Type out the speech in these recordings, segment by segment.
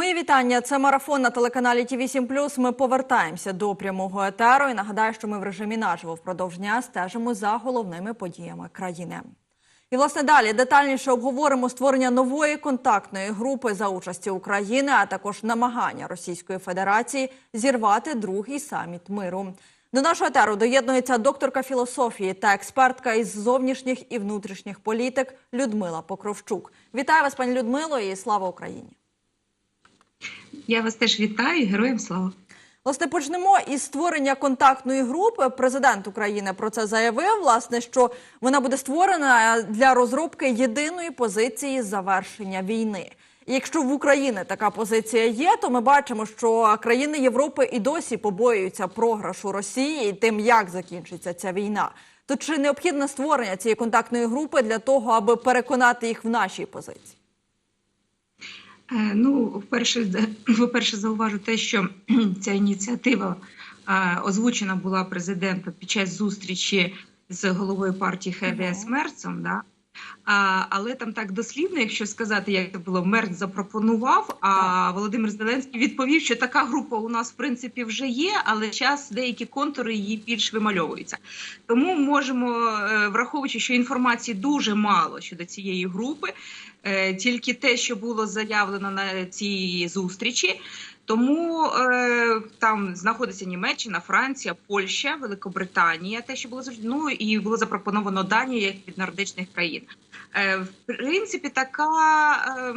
Мої вітання. Це марафон на телеканалі Ті 7 Ми повертаємося до прямого етеру. І нагадаю, що ми в режимі наживо впродовж дня стежимо за головними подіями країни. І власне далі детальніше обговоримо створення нової контактної групи за участі України, а також намагання Російської Федерації зірвати другий саміт миру. До нашого етеру доєднується докторка філософії та експертка із зовнішніх і внутрішніх політик Людмила Покровчук. Вітаю вас, пані Людмило, і слава Україні! Я вас теж вітаю, героям слава. Власне, почнемо із створення контактної групи. Президент України про це заявив. Власне, що вона буде створена для розробки єдиної позиції завершення війни. І якщо в Україні така позиція є, то ми бачимо, що країни Європи і досі побоюються програшу Росії і тим, як закінчиться ця війна. То чи необхідне створення цієї контактної групи для того, аби переконати їх в нашій позиції? Ну, вперше, по-перше, зауважу те, що ця ініціатива озвучена була президентом під час зустрічі з головою партії ХДС Мерцем. Да? А, Але там так дослівно, якщо сказати, як це було, Мерц запропонував. А Володимир Зеленський відповів, що така група у нас в принципі вже є, але час деякі контури її більш вимальовуються. Тому можемо, враховуючи, що інформації дуже мало щодо цієї групи, тільки те, що було заявлено на цій зустрічі. Тому е, там знаходиться Німеччина, Франція, Польща, Великобританія, те, що було ну і було запропоновано Данія як від нордичних країн. Е, В принципі, така е,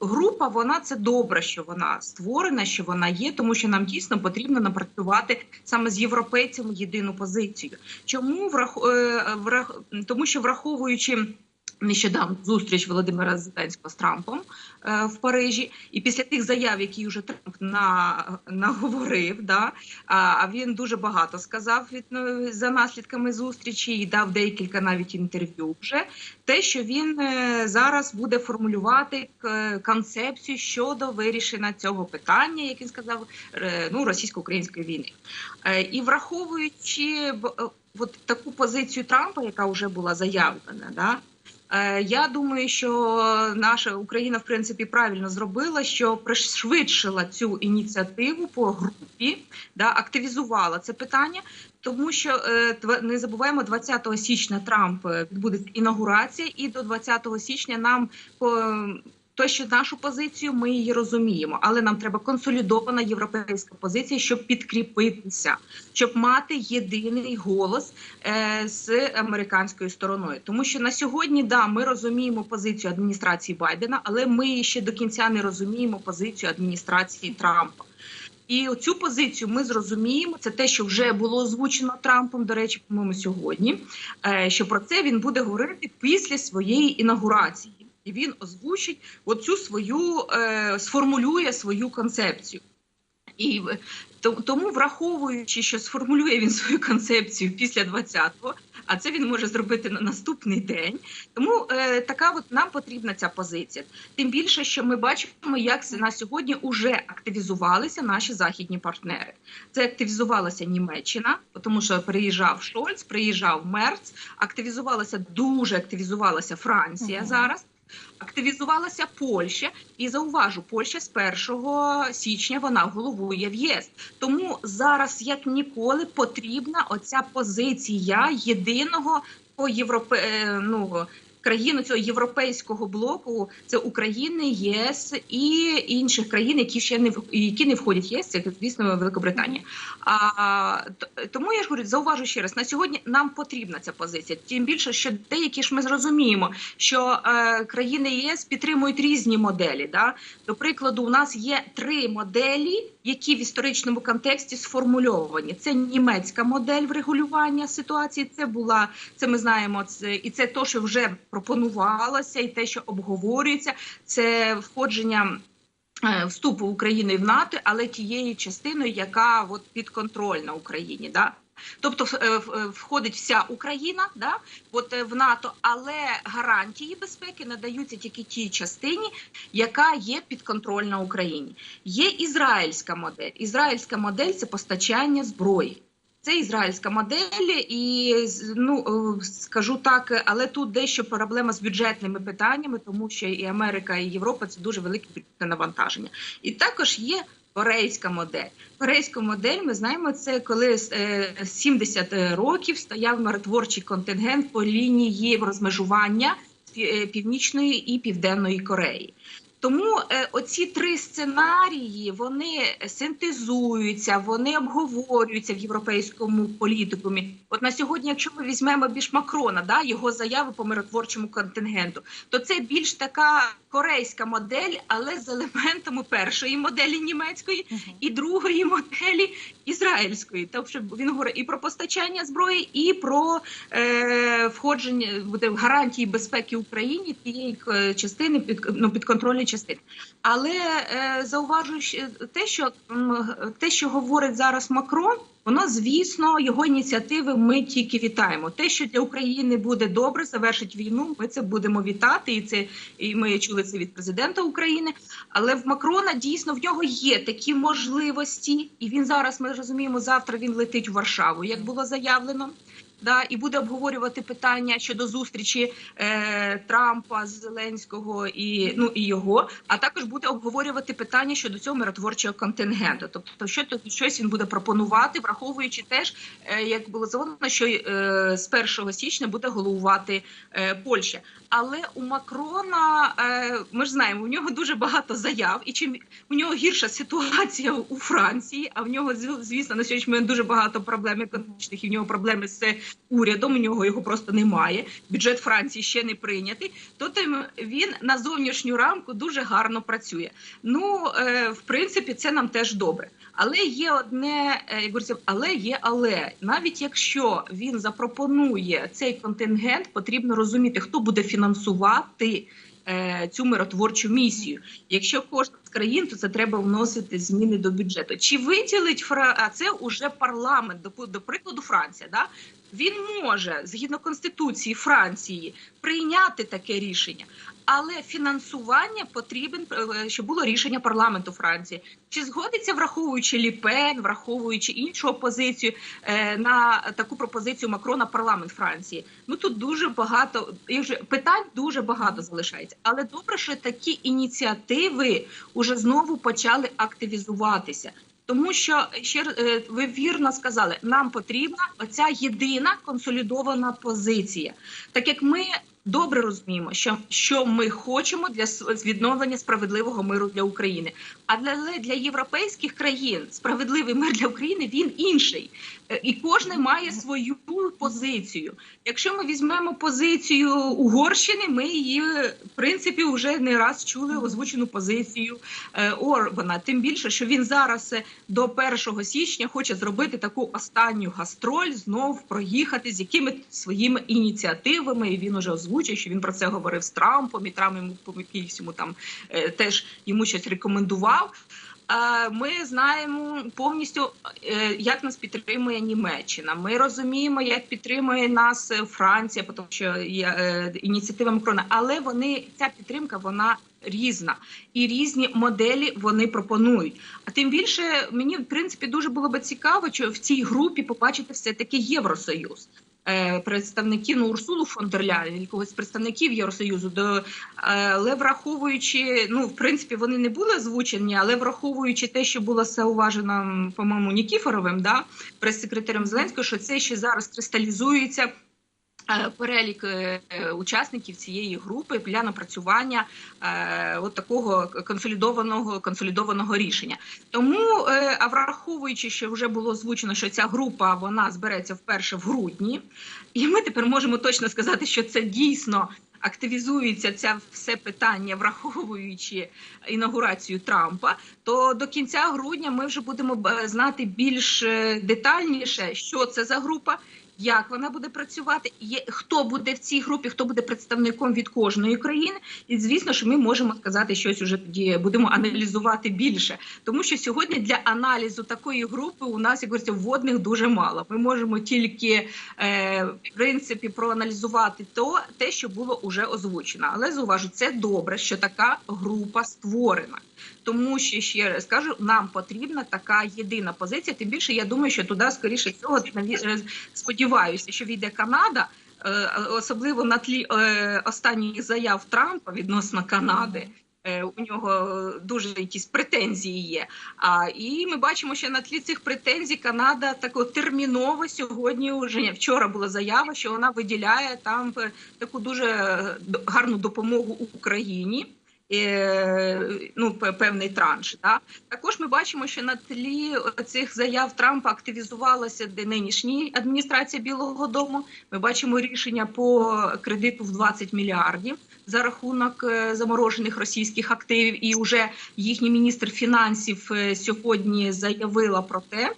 група вона це добре, що вона створена, що вона є, тому що нам дійсно потрібно напрацювати саме з європейцями єдину позицію. Чому врах, е, врах, тому, що враховуючи. Нещодавно зустріч Володимира Зеленського з Трампом е, в Парижі, і після тих заяв, які вже Трамп на, наговорив, да а він дуже багато сказав від ну, за наслідками зустрічі і дав декілька навіть інтерв'ю. Вже те, що він е, зараз буде формулювати концепцію щодо вирішення цього питання, як він сказав, е, ну російсько-української війни, е, і враховуючи от таку позицію Трампа, яка вже була заявлена, да. Я думаю, що наша Україна в принципі правильно зробила, що пришвидшила цю ініціативу по групі, да активізувала це питання, тому що не забуваємо, 20 січня Трамп відбудеться інаугурація, і до 20 січня нам то, що нашу позицію ми її розуміємо, але нам треба консолідована європейська позиція, щоб підкріпитися, щоб мати єдиний голос е, з американською стороною. Тому що на сьогодні да ми розуміємо позицію адміністрації Байдена, але ми ще до кінця не розуміємо позицію адміністрації Трампа. І цю позицію ми зрозуміємо. Це те, що вже було озвучено Трампом. До речі, по-моєму, сьогодні. Е, що про це він буде говорити після своєї інаугурації і він озвучить оцю свою е, сформулює свою концепцію. І тому, враховуючи, що сформулює він свою концепцію після 20-го, а це він може зробити на наступний день. Тому е, така от нам потрібна ця позиція. Тим більше, що ми бачимо, як на сьогодні вже активізувалися наші західні партнери. Це активізувалася Німеччина, тому що приїжджав Шольц, приїжджав Мерц, активізувалася дуже активізувалася Франція угу. зараз. Активізувалася Польща, і зауважу, Польща з 1 січня вона головує в ЄС. Тому зараз як ніколи потрібна оця позиція єдиного європе... ну, країну цього європейського блоку це України, ЄС і інших країн, які ще не які не входять в ЄС, це звісно Великобританія. А тому я ж говорю, зауважу ще раз на сьогодні. Нам потрібна ця позиція. Тим більше, що деякі ж ми зрозуміємо, що е, країни ЄС підтримують різні моделі. Да? До прикладу, у нас є три моделі, які в історичному контексті сформульовані. Це німецька модель врегулювання ситуації. Це була це. Ми знаємо, це і це то, що вже пропонувалося, і те, що обговорюється, це входження. Вступу України в НАТО, але тією частиною, яка от підконтрольна Україні, да тобто входить вся Україна, да от в НАТО, але гарантії безпеки надаються тільки тій частині, яка є підконтрольна Україні. Є ізраїльська модель. Ізраїльська модель це постачання зброї. Це ізраїльська модель, і ну е, скажу так, але тут дещо проблема з бюджетними питаннями, тому що і Америка, і Європа це дуже велике навантаження. І також є корейська модель. Корейську модель ми знаємо, це коли е, 70 років стояв миротворчий контингент по лінії розмежування е, Північної і Південної Кореї. Тому е, оці три сценарії вони синтезуються, вони обговорюються в європейському політикумі. От на сьогодні, якщо ми візьмемо більш Макрона, да його заяви по миротворчому контингенту, то це більш така корейська модель, але з елементами першої моделі німецької і другої моделі ізраїльської. Тобто він говорить і про постачання зброї, і про е, входження буде гарантії безпеки Україні тієї е, частини під ну, підконтрольної частини. Але е, зауважую те, що те, що говорить зараз Макрон. Воно, звісно, його ініціативи ми тільки вітаємо. Те, що для України буде добре, завершить війну. Ми це будемо вітати, і це і ми чули це від президента України. Але в Макрона дійсно в нього є такі можливості, і він зараз ми розуміємо, завтра він летить в Варшаву, як було заявлено. Да, і буде обговорювати питання щодо зустрічі е, Трампа Зеленського і ну і його, а також буде обговорювати питання щодо цього миротворчого контингенту. Тобто, що тут щось він буде пропонувати, враховуючи теж, е, як було заявлено, що е, з 1 січня буде головувати е, Польща. Але у Макрона е, ми ж знаємо, у нього дуже багато заяв, і чим у нього гірша ситуація у Франції, а в нього звісно на момент дуже багато проблем економічних, і в нього проблеми з урядом. У нього його просто немає. Бюджет Франції ще не прийнятий. То тим він на зовнішню рамку дуже гарно працює. Ну е, в принципі, це нам теж добре. Але є одне, е, як говориться, але є але навіть якщо він запропонує цей контингент, потрібно розуміти, хто буде фінансувати е, цю миротворчу місію. Якщо кожна з країн, то це треба вносити зміни до бюджету. Чи виділить Фра... а це уже парламент, до, до прикладу, Франція, да? Він може згідно конституції Франції прийняти таке рішення, але фінансування потрібен, е, щоб було рішення парламенту Франції. Чи згодиться, враховуючи Ліпен, враховуючи іншу опозицію е, на таку пропозицію Макрона парламент Франції? Ну тут дуже багато і вже питань дуже багато залишається. Але добре, що такі ініціативи уже знову почали активізуватися. Тому що ще е, ви вірно сказали, нам потрібна оця єдина консолідована позиція, так як ми добре розуміємо, що, що ми хочемо для відновлення справедливого миру для України. А для, для європейських країн справедливий мир для України він інший, і кожен має свою позицію. Якщо ми візьмемо позицію Угорщини, ми її в принципі вже не раз чули озвучену позицію е, Орбана. Тим більше, що він зараз е, до 1 січня хоче зробити таку останню гастроль, знов проїхати з якими своїми ініціативами. І він уже озвучив, що він про це говорив з Трампом, і Трамп йому там е, теж йому щось рекомендував. Ми знаємо повністю, е, як нас підтримує Німеччина. Ми розуміємо, як підтримує нас е, Франція, тому що є е, ініціатива Макрона. Але вони ця підтримка вона різна і різні моделі вони пропонують. А тим більше мені в принципі дуже було би цікаво, що в цій групі побачити все таки Євросоюз. Е, Представників ну, Урсулу фон дер Ляєн, якогось представників Євросоюзу, до е, але враховуючи, ну в принципі, вони не були озвучені, але враховуючи те, що було уважено по-моєму, Нікіфоровим, да, прес-секретарем Зеленського, що це ще зараз кристалізується. Е, Перелік е, е, учасників цієї групи для напрацювання от такого консолідованого консолідованого рішення. Тому, а враховуючи, що вже було озвучено, що ця група вона збереться вперше в грудні, і ми тепер можемо точно сказати, що це дійсно активізується це все питання, враховуючи інаугурацію Трампа. То до кінця грудня ми вже будемо знати більш детальніше, що це за група. Як вона буде працювати, є хто буде в цій групі, хто буде представником від кожної країни, і звісно, що ми можемо сказати щось уже тоді будемо аналізувати більше, тому що сьогодні для аналізу такої групи у нас як говориться, вводних дуже мало. Ми можемо тільки е, в принципі проаналізувати то те, що було уже озвучено. Але зауважу, це добре, що така група створена. Тому що ще раз кажу, нам потрібна така єдина позиція. Тим більше я думаю, що туди скоріше е, сподіваюся, що війде Канада, е, особливо на тлі е, останніх заяв Трампа відносно Канади. Е, У нього дуже якісь претензії є. А і ми бачимо, що на тлі цих претензій Канада тако терміново сьогодні вже вчора була заява, що вона виділяє там таку дуже гарну допомогу Україні. Ну, певний транш. Да? Також ми бачимо, що на тлі цих заяв Трампа активізувалася де нинішня адміністрація Білого Дому. Ми бачимо рішення по кредиту в 20 мільярдів за рахунок е, заморожених російських активів. І вже їхній міністр фінансів е, сьогодні заявила про те.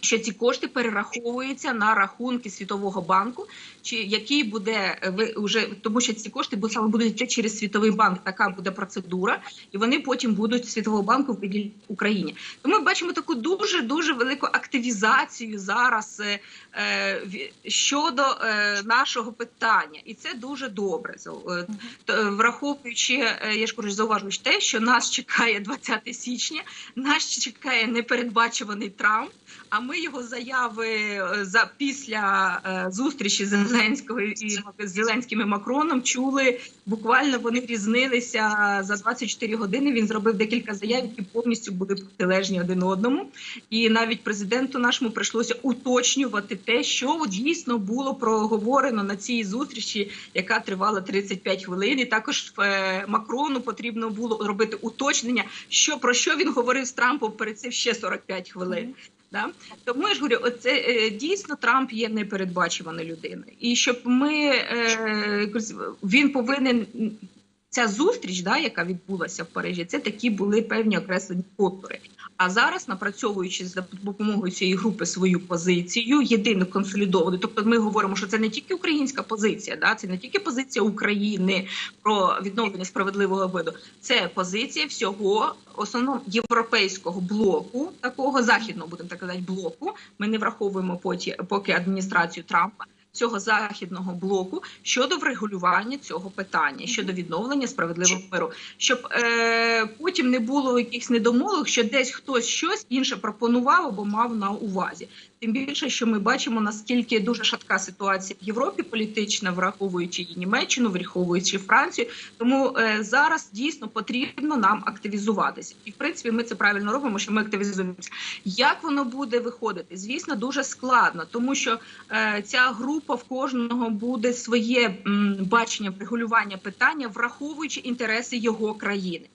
Що ці кошти перераховуються на рахунки Світового банку, чи який буде е, ви уже тому, що ці кошти саме будуть через Світовий банк. Така буде процедура, і вони потім будуть Світового банку виділяти Україні. Тому ми бачимо таку дуже дуже велику активізацію зараз е, е, в- щодо е, нашого питання, і це дуже добре. Е, Враховуючи, я ж кажу, зауважуючи те, що нас чекає 20 січня, нас чекає непередбачуваний Трамп. А ми його заяви е, за після е, зустрічі Зеленського і з Зеленським і Макроном чули. Буквально вони різнилися за 24 години. Він зробив декілька заяв, які повністю були протилежні один одному. І навіть президенту нашому прийшлося уточнювати те, що дійсно було проговорено на цій зустрічі, яка тривала 35 хвилин. І також е, Макрону потрібно було робити уточнення, що про що він говорив з Трампом перед цим ще 45 хвилин. Да? Тому я ж говорю, оце е, дійсно Трамп є непередбачуваною людиною. І щоб ми е, він повинен ця зустріч, да, яка відбулася в Парижі, це такі були певні окреслені контури. А зараз, напрацьовуючи за допомогою цієї групи свою позицію, єдину консолідовану, тобто ми говоримо, що це не тільки українська позиція, да, це не тільки позиція України про відновлення справедливого виду, це позиція всього основного європейського блоку, такого західного, будемо так казати, блоку. Ми не враховуємо поті, поки адміністрацію Трампа. Цього західного блоку щодо врегулювання цього питання щодо відновлення справедливого миру, щоб е, потім не було якихось недомовок, що десь хтось щось інше пропонував або мав на увазі. Тим більше, що ми бачимо наскільки дуже шатка ситуація в Європі політична, враховуючи і Німеччину, враховуючи Францію. Тому е, зараз дійсно потрібно нам активізуватися, і в принципі ми це правильно робимо. Що ми активізуємося. Як воно буде виходити? Звісно, дуже складно, тому що е, ця група в кожного буде своє м, бачення врегулювання питання, враховуючи інтереси його країни.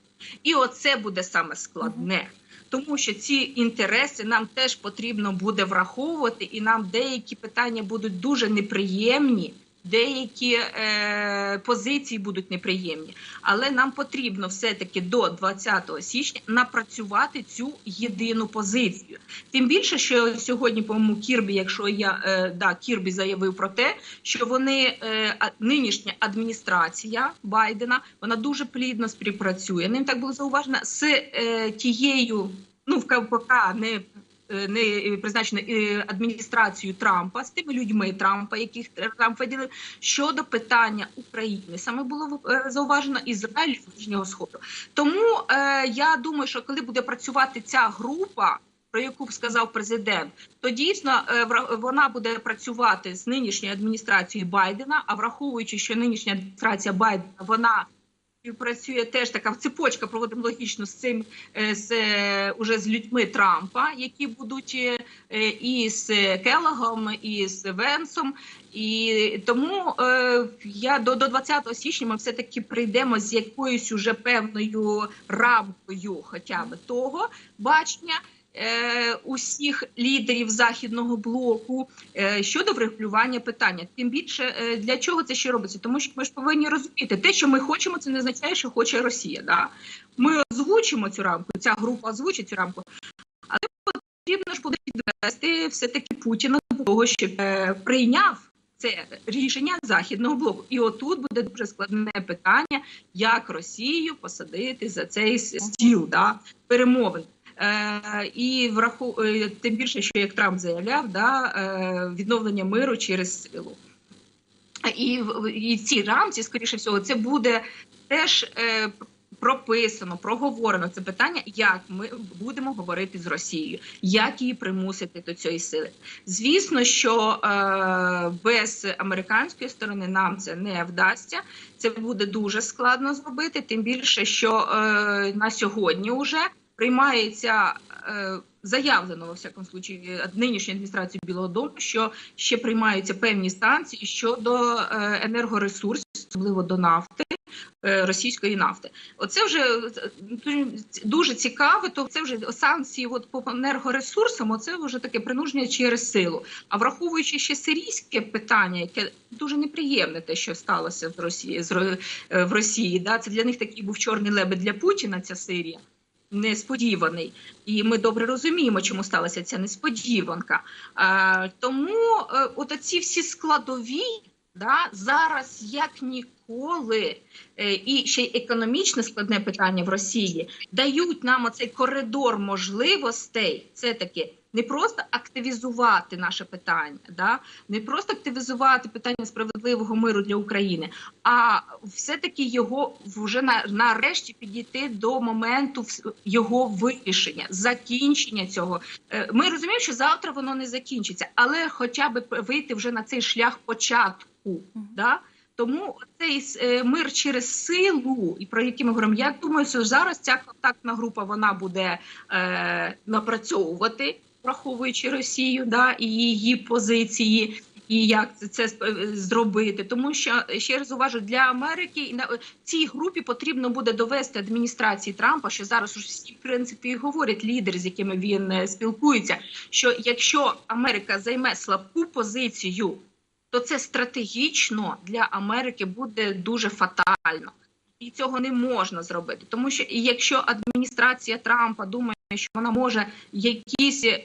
І оце буде саме складне. Тому що ці інтереси нам теж потрібно буде враховувати, і нам деякі питання будуть дуже неприємні, деякі е, позиції будуть неприємні. Але нам потрібно все-таки до 20 січня напрацювати цю єдину позицію. Тим більше, що сьогодні, по-моєму, Кірбі, якщо я е, да, Кірбі заявив про те, що вони е, нинішня адміністрація Байдена вона дуже плідно співпрацює. Ним так було зауважено з е, тією, ну в КПК не. Е, Не призначено е, адміністрацією Трампа з тими людьми Трампа, яких Трамп виділив щодо питання України, саме було е, зауважено Ізраїль Ближнього Сходу. Тому е, я думаю, що коли буде працювати ця група, про яку сказав президент, то дійсно е, вона буде працювати з нинішньою адміністрацією Байдена. А враховуючи, що нинішня адміністрація Байдена вона співпрацює теж така цепочка, проводимо логічно з цим е, з е, уже з людьми Трампа, які будуть е, і з Келлагом, і з Венсом. І тому е, я до, до 20 січня ми все таки прийдемо з якоюсь уже певною рамкою, хоча б того бачення. Е, Усіх лідерів західного блоку е, щодо врегулювання питання, тим більше е, для чого це ще робиться? Тому що ми ж повинні розуміти, те, що ми хочемо, це не означає, що хоче Росія. Да? Ми озвучимо цю рамку, ця група озвучить цю рамку, але потрібно ж буде все таки Путіна до того, щоб е, прийняв це рішення західного блоку. І отут буде дуже складне питання, як Росію посадити за цей стіл да, перемовин. Е, і враху е, тим більше, що як Трамп заявляв, да, е, відновлення миру через силу. І, і в цій рамці, скоріше всього, це буде теж прописано, проговорено це питання, як ми будемо говорити з Росією, як її примусити до цієї сили. Звісно, що е, без американської сторони нам це не вдасться. Це буде дуже складно зробити. Тим більше, що е, на сьогодні вже приймається. Е, Заявлено во всякому случаї нинішньої адміністрації Білого Дому, що ще приймаються певні санкції щодо е, енергоресурсів, особливо до нафти. е, Російської нафти, оце вже е, дуже цікаво. То це вже санкції от по енергоресурсам. Оце вже таке принуження через силу. А враховуючи ще сирійське питання, яке дуже неприємне, те, що сталося в Росії з е, в Росії, да це для них такий був чорний лебедь для Путіна. Ця Сирія несподіваний, і ми добре розуміємо, чому сталася ця несподіванка. Тому е, от ці всі складові да, зараз як ніколи, е, і ще й економічне складне питання в Росії дають нам оцей коридор можливостей. Це таки не просто активізувати наше питання, да, не просто активізувати питання справедливого миру для України, а все-таки його вже на, нарешті підійти до моменту його вирішення, закінчення цього. Е, Ми розуміємо, що завтра воно не закінчиться, але хоча б вийти вже на цей шлях початку. Да? Тому цей е, мир через силу, і про який ми говоримо, я думаю, що зараз ця контактна група вона буде е, напрацьовувати, враховуючи Росію, да, і її позиції. І як це, це е, зробити, тому що ще раз уважу для Америки на цій групі потрібно буде довести адміністрації Трампа, що зараз всі в принципі і говорять лідери, з якими він е, спілкується. Що якщо Америка займе слабку позицію, то це стратегічно для Америки буде дуже фатально. І цього не можна зробити, тому що якщо адміністрація Трампа думає, що вона може якісь е,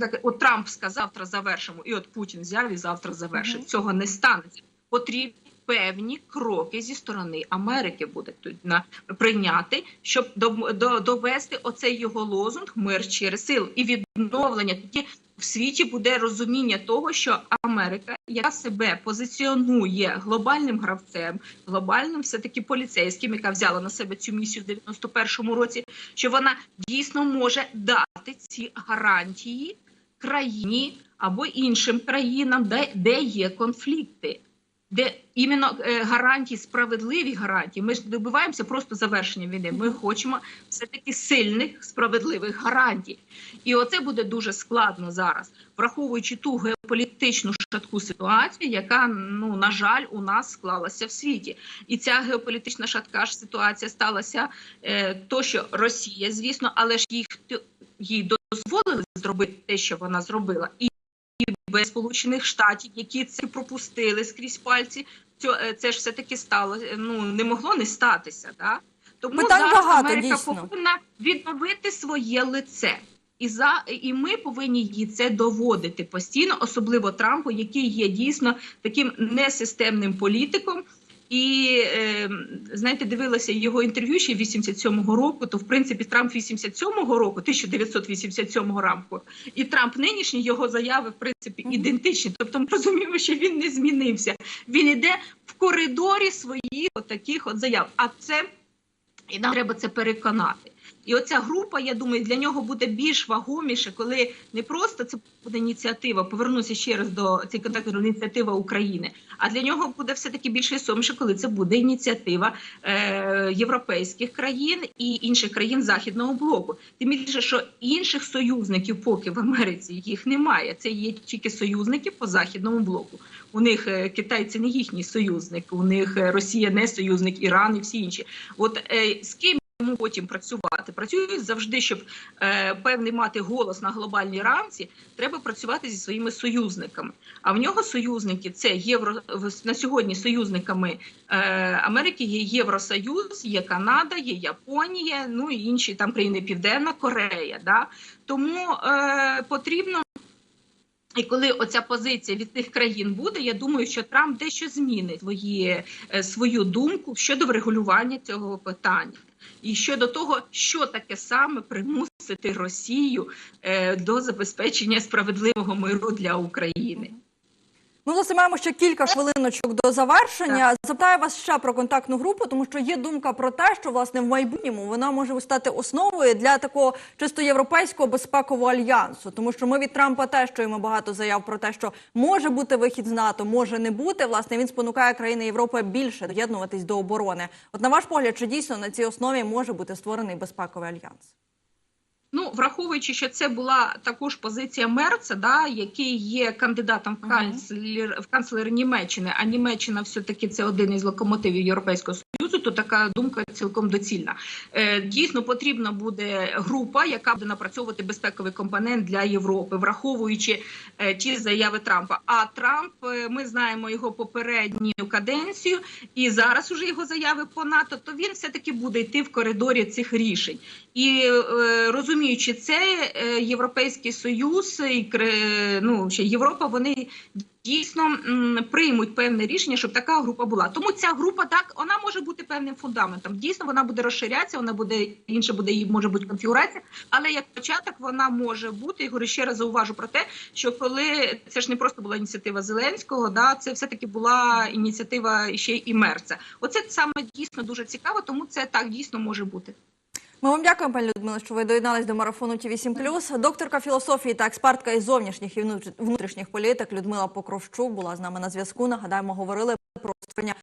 так, от Трамп сказав завтра завершимо, і от Путін взяв і завтра завершить. Мгм. Цього не станеться. Потрібні певні кроки зі сторони Америки буде тут на прийняти, щоб до, до, довести оцей його лозунг мир через силу і відновлення. Тоді в світі буде розуміння того, що Америка, яка себе позиціонує глобальним гравцем, глобальним все таки поліцейським, яка взяла на себе цю місію в 91-му році, що вона дійсно може дати ці гарантії країні або іншим країнам, де, де є конфлікти. Де іменно е, гарантії, справедливі гарантії. Ми ж не добиваємося просто завершення війни. Ми хочемо все таки сильних справедливих гарантій. І оце буде дуже складно зараз, враховуючи ту геополітичну шатку ситуацію, яка ну на жаль у нас склалася в світі. І ця геополітична шатка ж ситуація сталася е, то, що Росія, звісно, але ж їх їй дозволили зробити те, що вона зробила, і без сполучених штатів, які це пропустили скрізь пальці. Е, це ж все таки стало ну не могло не статися. Да? Тому Питань зараз багато, Америка дійсно. повинна відновити своє лице. І за і ми повинні їй це доводити постійно, особливо Трампу, який є дійсно таким несистемним політиком. І е, знаєте, дивилася його інтерв'ю ще 87-го року. То в принципі Трамп 87-го року, 1987 року, і Трамп нинішній його заяви в принципі ідентичні. Тобто ми розуміємо, що він не змінився. Він іде в коридорі своїх от таких от заяв. А це і нам треба це переконати. І оця група, я думаю, для нього буде більш вагоміше, коли не просто це буде ініціатива, повернуся ще раз до цієї контактної ініціатива України. А для нього буде все таки більш весоміше, коли це буде ініціатива е, європейських країн і інших країн західного блоку. Тим більше, що інших союзників, поки в Америці їх немає. Це є тільки союзники по західному блоку. У них е, китайці не їхній союзник, у них е, Росія не союзник, Іран і всі інші. От е, з ким потім працювати? Працюють завжди, щоб е, певний мати голос на глобальній рамці. Треба працювати зі своїми союзниками. А в нього союзники це євро на сьогодні союзниками е, Америки є Євросоюз, є Канада, є Японія, ну і інші там країни Південна Корея. Да? Тому е, потрібно. І коли оця позиція від тих країн буде, я думаю, що Трамп дещо змінить свої, е, свою думку щодо врегулювання цього питання, і щодо того, що таке саме примусити Росію е, до забезпечення справедливого миру для України. Ми власне маємо ще кілька хвилиночок до завершення. Запитаю вас ще про контактну групу, тому що є думка про те, що власне в майбутньому вона може стати основою для такого чисто європейського безпекового альянсу. Тому що ми від Трампа теж чуємо багато заяв про те, що може бути вихід з НАТО, може не бути. Власне він спонукає країни Європи більше доєднуватись до оборони. От на ваш погляд, чи дійсно на цій основі може бути створений безпековий альянс? Ну, враховуючи, що це була також позиція Мерца, да, який є кандидатом в канцлер, в канцлери Німеччини, а Німеччина все-таки це один із локомотивів Європейського Союзу, то така думка цілком доцільна. Е, дійсно, потрібна буде група, яка буде напрацьовувати безпековий компонент для Європи, враховуючи е, ті заяви Трампа. А Трамп, е, ми знаємо його попередню каденцію, і зараз уже його заяви по НАТО, то він все-таки буде йти в коридорі цих рішень. І е, розуміючи це, е, Європейський Союз і ну, ще Європа, вони дійсно приймуть певне рішення, щоб така група була. Тому ця група так вона може бути певним фундаментом. Дійсно, вона буде розширятися, вона буде інша буде її може бути конфігурація, але як початок вона може бути. І говорю ще раз зауважу про те, що коли це ж не просто була ініціатива Зеленського, да це все таки була ініціатива ще і Мерца. Оце саме дійсно дуже цікаво, тому це так дійсно може бути. Ми вам дякуємо, пані Людмила, що ви доєднались до марафону Ті 7+. Докторка філософії та експертка із зовнішніх і внутрішніх політик Людмила Покровщук була з нами на зв'язку. Нагадаємо, говорили про створення